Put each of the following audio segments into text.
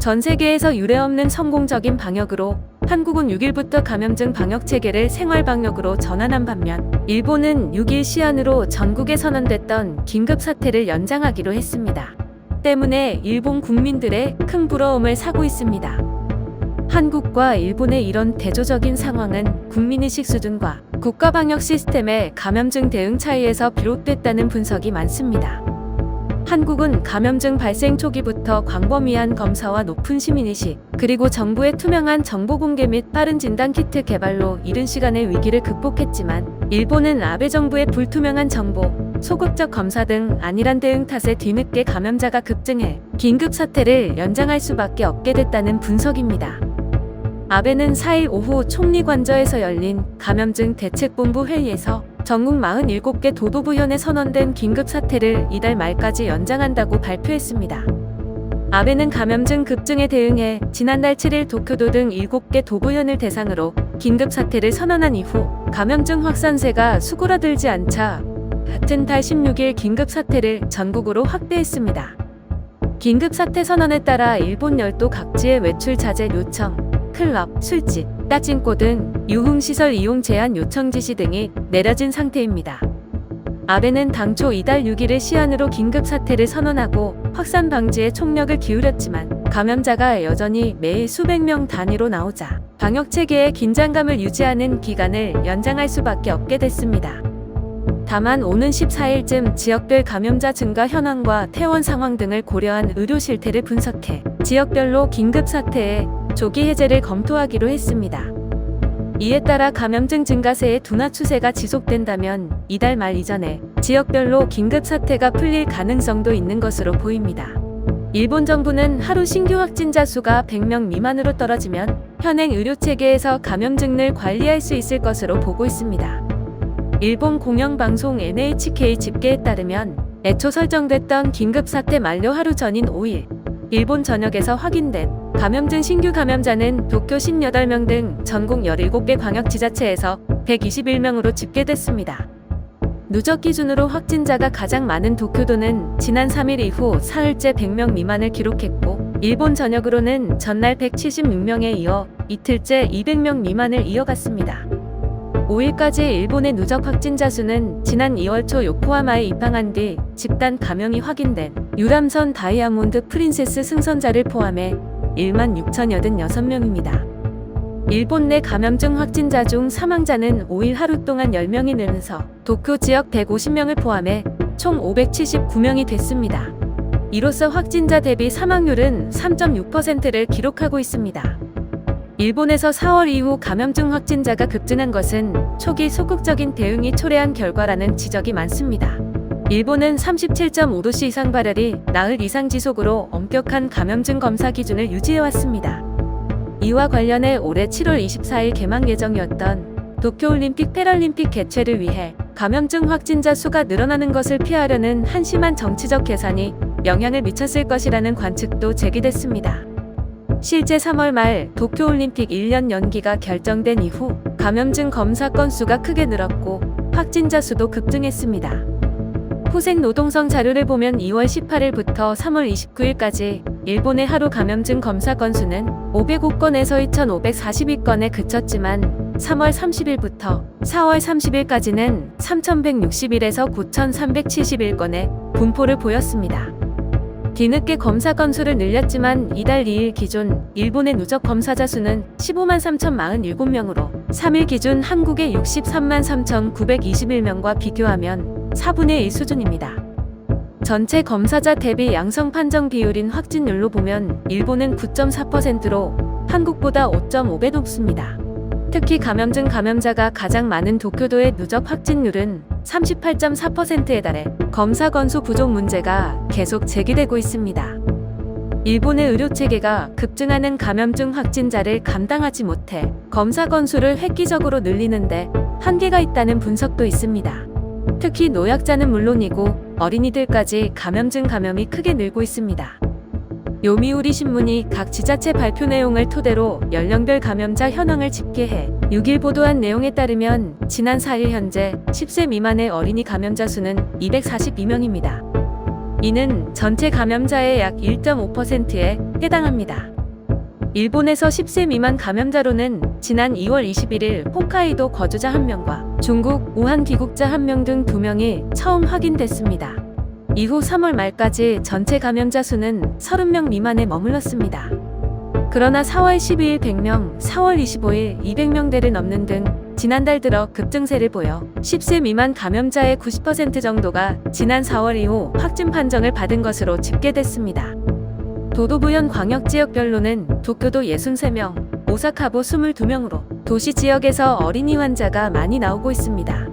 전 세계에서 유례없는 성공적인 방역으로 한국은 6일부터 감염증 방역 체계를 생활 방역으로 전환한 반면 일본은 6일 시한으로 전국에 선언됐던 긴급 사태를 연장하기로 했습니다. 때문에 일본 국민들의 큰 부러움을 사고 있습니다. 한국과 일본의 이런 대조적인 상황은 국민의식 수준과 국가 방역 시스템의 감염증 대응 차이에서 비롯됐다는 분석이 많습니다. 한국은 감염증 발생 초기부터 광범위한 검사와 높은 시민의식, 그리고 정부의 투명한 정보 공개 및 빠른 진단 키트 개발로 이른 시간의 위기를 극복했지만, 일본은 아베 정부의 불투명한 정보, 소극적 검사 등 안일한 대응 탓에 뒤늦게 감염자가 급증해 긴급 사태를 연장할 수밖에 없게 됐다는 분석입니다. 아베는 4일 오후 총리 관저에서 열린 감염증 대책본부 회의에서 전국 47개 도도부현에 선언된 긴급 사태를 이달 말까지 연장한다고 발표했습니다. 아베는 감염증 급증에 대응해 지난달 7일 도쿄도 등 7개 도부현을 대상으로 긴급 사태를 선언한 이후 감염증 확산세가 수그러들지 않자 같은 달 16일 긴급 사태를 전국으로 확대했습니다. 긴급 사태 선언에 따라 일본 열도 각지의 외출 자제 요청, 클럽, 술집, 따진코 등 유흥시설 이용 제한 요청 지시 등이 내려진 상태입니다. 아베는 당초 이달 6일을 시한으로 긴급 사태를 선언하고 확산 방지에 총력을 기울였지만 감염자가 여전히 매일 수백 명 단위로 나오자 방역 체계의 긴장감을 유지하는 기간을 연장할 수밖에 없게 됐습니다. 다만 오는 14일쯤 지역별 감염자 증가 현황과 퇴원 상황 등을 고려한 의료 실태를 분석해 지역별로 긴급 사태에 조기 해제를 검토하기로 했습니다. 이에 따라 감염증 증가세의 둔화 추세가 지속된다면 이달 말 이전에 지역별로 긴급 사태가 풀릴 가능성도 있는 것으로 보입니다. 일본 정부는 하루 신규 확진자 수가 100명 미만으로 떨어지면 현행 의료 체계에서 감염증을 관리할 수 있을 것으로 보고 있습니다. 일본 공영방송 NHK 집계에 따르면 애초 설정됐던 긴급 사태 만료 하루 전인 5일 일본 전역에서 확인된 감염증 신규 감염자는 도쿄 58명 등 전국 17개 광역지자체에서 121명으로 집계됐습니다. 누적 기준으로 확진자가 가장 많은 도쿄도는 지난 3일 이후 사흘째 100명 미만을 기록했고 일본 전역으로는 전날 176명에 이어 이틀째 200명 미만을 이어갔습니다. 5일까지 일본의 누적 확진자 수는 지난 2월 초 요코하마에 입항한 뒤 집단 감염이 확인된 유람선 다이아몬드 프린세스 승선자를 포함해 1만 6,086명입니다. 일본 내 감염증 확진자 중 사망자는 5일 하루 동안 10명이 늘면서 도쿄 지역 150명을 포함해 총 579명이 됐습니다. 이로써 확진자 대비 사망률은 3.6%를 기록하고 있습니다. 일본에서 4월 이후 감염증 확진자가 급증한 것은 초기 소극적인 대응이 초래한 결과라는 지적이 많습니다. 일본은 37.5도씨 이상 발열이 나흘 이상 지속으로 엄격한 감염증 검사 기준을 유지해왔습니다. 이와 관련해 올해 7월 24일 개막 예정이었던 도쿄올림픽 패럴림픽 개최를 위해 감염증 확진자 수가 늘어나는 것을 피하려는 한심한 정치적 계산이 영향을 미쳤을 것이라는 관측도 제기됐습니다. 실제 3월 말 도쿄올림픽 1년 연기가 결정된 이후 감염증 검사 건수가 크게 늘었고 확진자 수도 급증했습니다. 후생 노동성 자료를 보면 2월 18일부터 3월 29일까지 일본의 하루 감염증 검사 건수는 505건에서 2,542건에 그쳤지만 3월 30일부터 4월 30일까지는 3,161에서 9,371건의 분포를 보였습니다. 뒤늦게 검사 건수를 늘렸지만 이달 2일 기준 일본의 누적 검사자 수는 15만 3,047명으로 3일 기준 한국의 63만 3,921명과 비교하면 4분의 1 수준입니다. 전체 검사자 대비 양성 판정 비율인 확진율로 보면 일본은 9.4%로 한국보다 5.5배 높습니다. 특히 감염증 감염자가 가장 많은 도쿄도의 누적 확진율은 38.4%에 달해 검사 건수 부족 문제가 계속 제기되고 있습니다. 일본의 의료 체계가 급증하는 감염증 확진자를 감당하지 못해 검사 건수를 획기적으로 늘리는데 한계가 있다는 분석도 있습니다. 특히 노약자는 물론이고 어린이들까지 감염증 감염이 크게 늘고 있습니다. 요미우리 신문이 각 지자체 발표 내용을 토대로 연령별 감염자 현황을 집계해 6일 보도한 내용에 따르면 지난 4일 현재 10세 미만의 어린이 감염자 수는 242명입니다. 이는 전체 감염자의 약 1.5%에 해당합니다. 일본에서 10세 미만 감염자로는 지난 2월 21일 홋카이도 거주자 1명과 중국 우한 귀국자 1명 등 2명이 처음 확인됐습니다. 이후 3월 말까지 전체 감염자 수는 30명 미만에 머물렀습니다. 그러나 4월 12일 100명, 4월 25일 200명대를 넘는 등 지난달 들어 급증세를 보여 10세 미만 감염자의 90% 정도가 지난 4월 이후 확진 판정을 받은 것으로 집계됐습니다. 도도부현 광역지역별로는 도쿄도 63명, 오사카도 22명으로 도시 지역에서 어린이 환자가 많이 나오고 있습니다.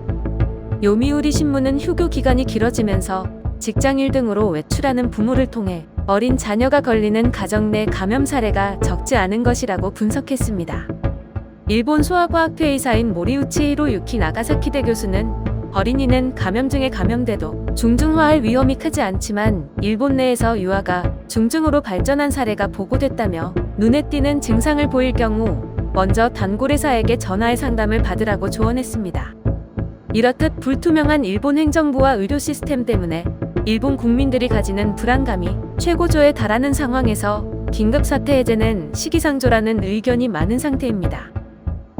요미우리 신문은 휴교 기간이 길어지면서 직장일 등으로 외출하는 부모를 통해 어린 자녀가 걸리는 가정 내 감염 사례가 적지 않은 것이라고 분석했습니다. 일본 소아과학회의사인 모리우치 히로유키 나가사키대 교수는 어린이는 감염증에 감염돼도 중증화할 위험이 크지 않지만 일본 내에서 유아가 중증으로 발전한 사례가 보고됐다며 눈에 띄는 증상을 보일 경우 먼저 단골의사에게 전화해 상담을 받으라고 조언했습니다. 이렇듯 불투명한 일본 행정부와 의료 시스템 때문에 일본 국민들이 가지는 불안감이 최고조에 달하는 상황에서 긴급사태 해제는 시기상조라는 의견이 많은 상태입니다.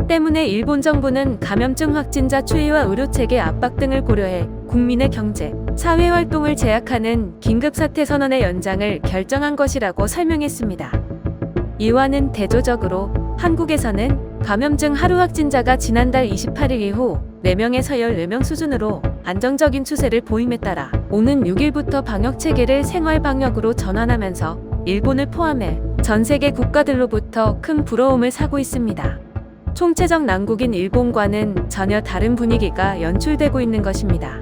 때문에 일본 정부는 감염증 확진자 추이와 의료체계 압박 등을 고려해 국민의 경제, 사회 활동을 제약하는 긴급사태 선언의 연장을 결정한 것이라고 설명했습니다. 이와는 대조적으로 한국에서는 감염증 하루 확진자가 지난달 28일 이후 4명에서 14명 수준으로 안정적인 추세를 보임에 따라 오는 6일부터 방역 체계를 생활 방역으로 전환하면서 일본을 포함해 전 세계 국가들로부터 큰 부러움을 사고 있습니다. 총체적 난국인 일본과는 전혀 다른 분위기가 연출되고 있는 것입니다.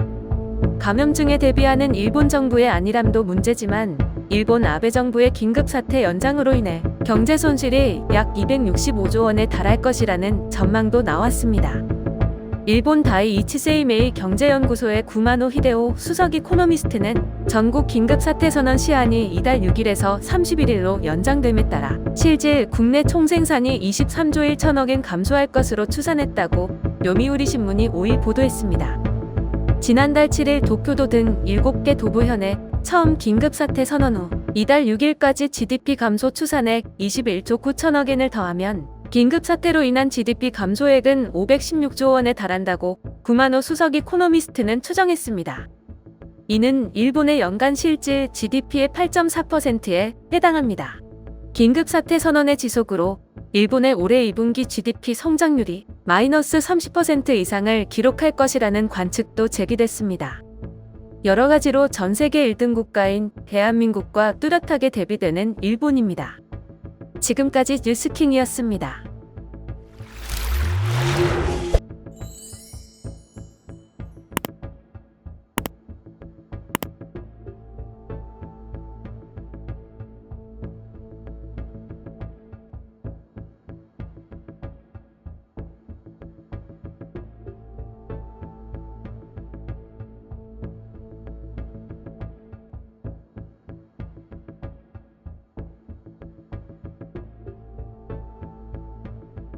감염증에 대비하는 일본 정부의 안일함도 문제지만 일본 아베 정부의 긴급 사태 연장으로 인해 경제 손실이 약 265조 원에 달할 것이라는 전망도 나왔습니다. 일본 다이 이치세이메이 경제연구소의 구마노 히데오 수석 이코노미스트는 전국 긴급사태 선언 시한이 이달 6일에서 31일로 연장됨에 따라 실질 국내 총생산이 23조 1천억엔 감소할 것으로 추산했다고 요미우리 신문이 5일 보도했습니다. 지난달 7일 도쿄도 등 7개 도부현에 처음 긴급사태 선언 후 이달 6일까지 GDP 감소 추산액 21조 9천억엔을 더하면 긴급 사태로 인한 GDP 감소액은 516조 원에 달한다고 구마노 수석 이코노미스트는 추정했습니다. 이는 일본의 연간 실질 GDP의 8.4%에 해당합니다. 긴급 사태 선언의 지속으로 일본의 올해 2분기 GDP 성장률이 마이너스 30% 이상을 기록할 것이라는 관측도 제기됐습니다. 여러 가지로 전 세계 1등 국가인 대한민국과 뚜렷하게 대비되는 일본입니다. 지금까지 뉴스킹이었습니다.